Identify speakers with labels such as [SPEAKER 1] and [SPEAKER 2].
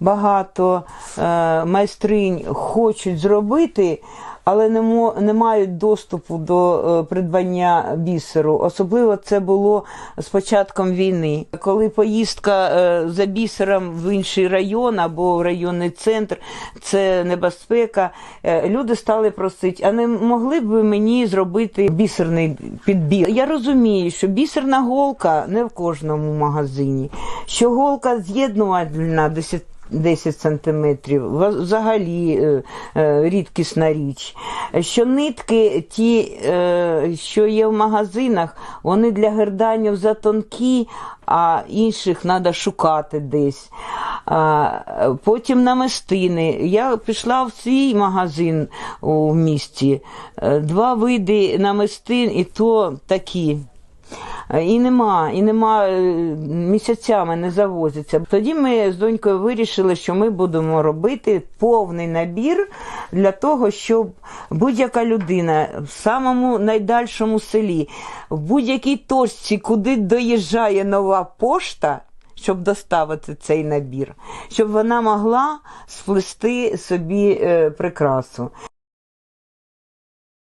[SPEAKER 1] багато е, майстринь хочуть зробити, але не, мо, не мають доступу до е, придбання бісеру. Особливо це було з початком війни. Коли поїздка е, за бісером в інший район або в районний центр, це небезпека. Е, люди стали просити, а не могли б ви мені зробити бісерний підбір? Я розумію, що бісерна голка не в кожному магазині, що голка з'єднувальна 10 10 сантиметрів, взагалі е, е, рідкісна річ. Що нитки, ті, е, що є в магазинах, вони для герданів затонкі, а інших треба шукати десь. Потім намистини. Я пішла в свій магазин у місті. Два види намистин, і то такі. І нема, і нема е, місяцями не завозиться. Тоді ми з донькою вирішили, що ми будемо робити повний набір для того, щоб будь-яка людина в самому найдальшому селі, в будь-якій точці, куди доїжджає нова пошта. Щоб доставити цей набір, щоб вона могла сплести собі е, прикрасу.